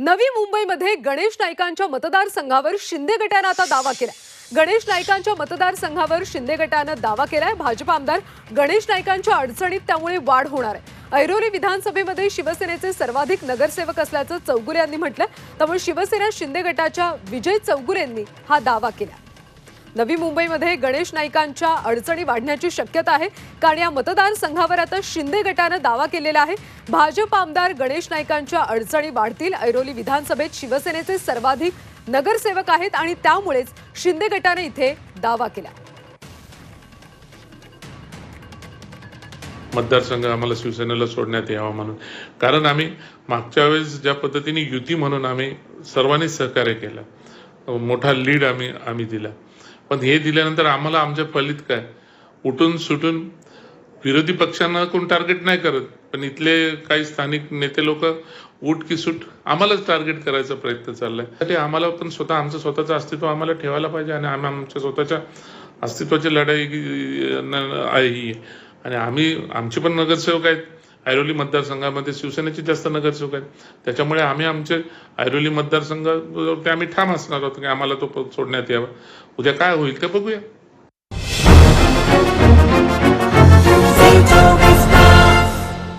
नवी मुंबईमध्ये गणेश नाईकांच्या मतदारसंघावर शिंदे गटानं आता दावा केला गणेश नाईकांच्या मतदारसंघावर शिंदे गटानं दावा केलाय. भाजप आमदार गणेश नाईकांच्या अडचणीत त्यामुळे वाढ होणार आहे. ऐरोली विधानसभेमध्ये शिवसेनेचे सर्वाधिक नगरसेवक असल्याचं चौगुले यांनी म्हटलं त्यामुळे शिवसेना शिंदे गटाच्या विजय चौगुलेंनी हा दावा केला नवी मुंबईमध्ये गणेश नाईकांच्या अडचणी वाढण्याची शक्यता आहे. कारण या मतदारसंघावर आता शिंदे गटानं दावा केलेला आहे. भाजप आमदार गणेश नाईकांच्या अडचणी वाढतील. ऐरोली विधानसभेत शिवसेनेचे सर्वाधिक नगरसेवक आहेत आणि त्यामुळेच शिंदे गटाने इथे दावा केला. मतदारसंघ आम्हाला शिवसेनेला सोडण्यात यावा म्हणून. कारण आम्ही मागच्या वेळेस ज्या पद्धतीने युती म्हणून आम्ही सर्वांनी सहकार्य केलं. मोठा लीड आम्ही आम्ही दिला. पण हे दिल्यानंतर आम्हाला आमच्या फलित काय? उठून सुटून विरोधी पक्षांना कोण टार्गेट नाही करत. पण इथले काही स्थानिक नेते लोक उठ की सुट आम्हालाच टार्गेट करायचा प्रयत्न चाललाय. त्यासाठी आम्हाला पण स्वतः आमचं स्वतःचं अस्तित्व आम्हाला ठेवायला पाहिजे आणि आम्ही आमच्या स्वतःच्या अस्तित्वाची लढाई आहे ही. आणि आम्ही आमचे पण नगरसेवक आहेत. ऐरोली मतदारसंघामध्ये शिवसेनेचे जास्त नगरसेवक आहेत. त्याच्यामुळे आम्ही आमचे ऐरोली मतदारसंघावरती आम्ही ठाम असणार आहोत की आम्हाला तो सोडण्यात यावा. उद्या काय होईल ते बघूया.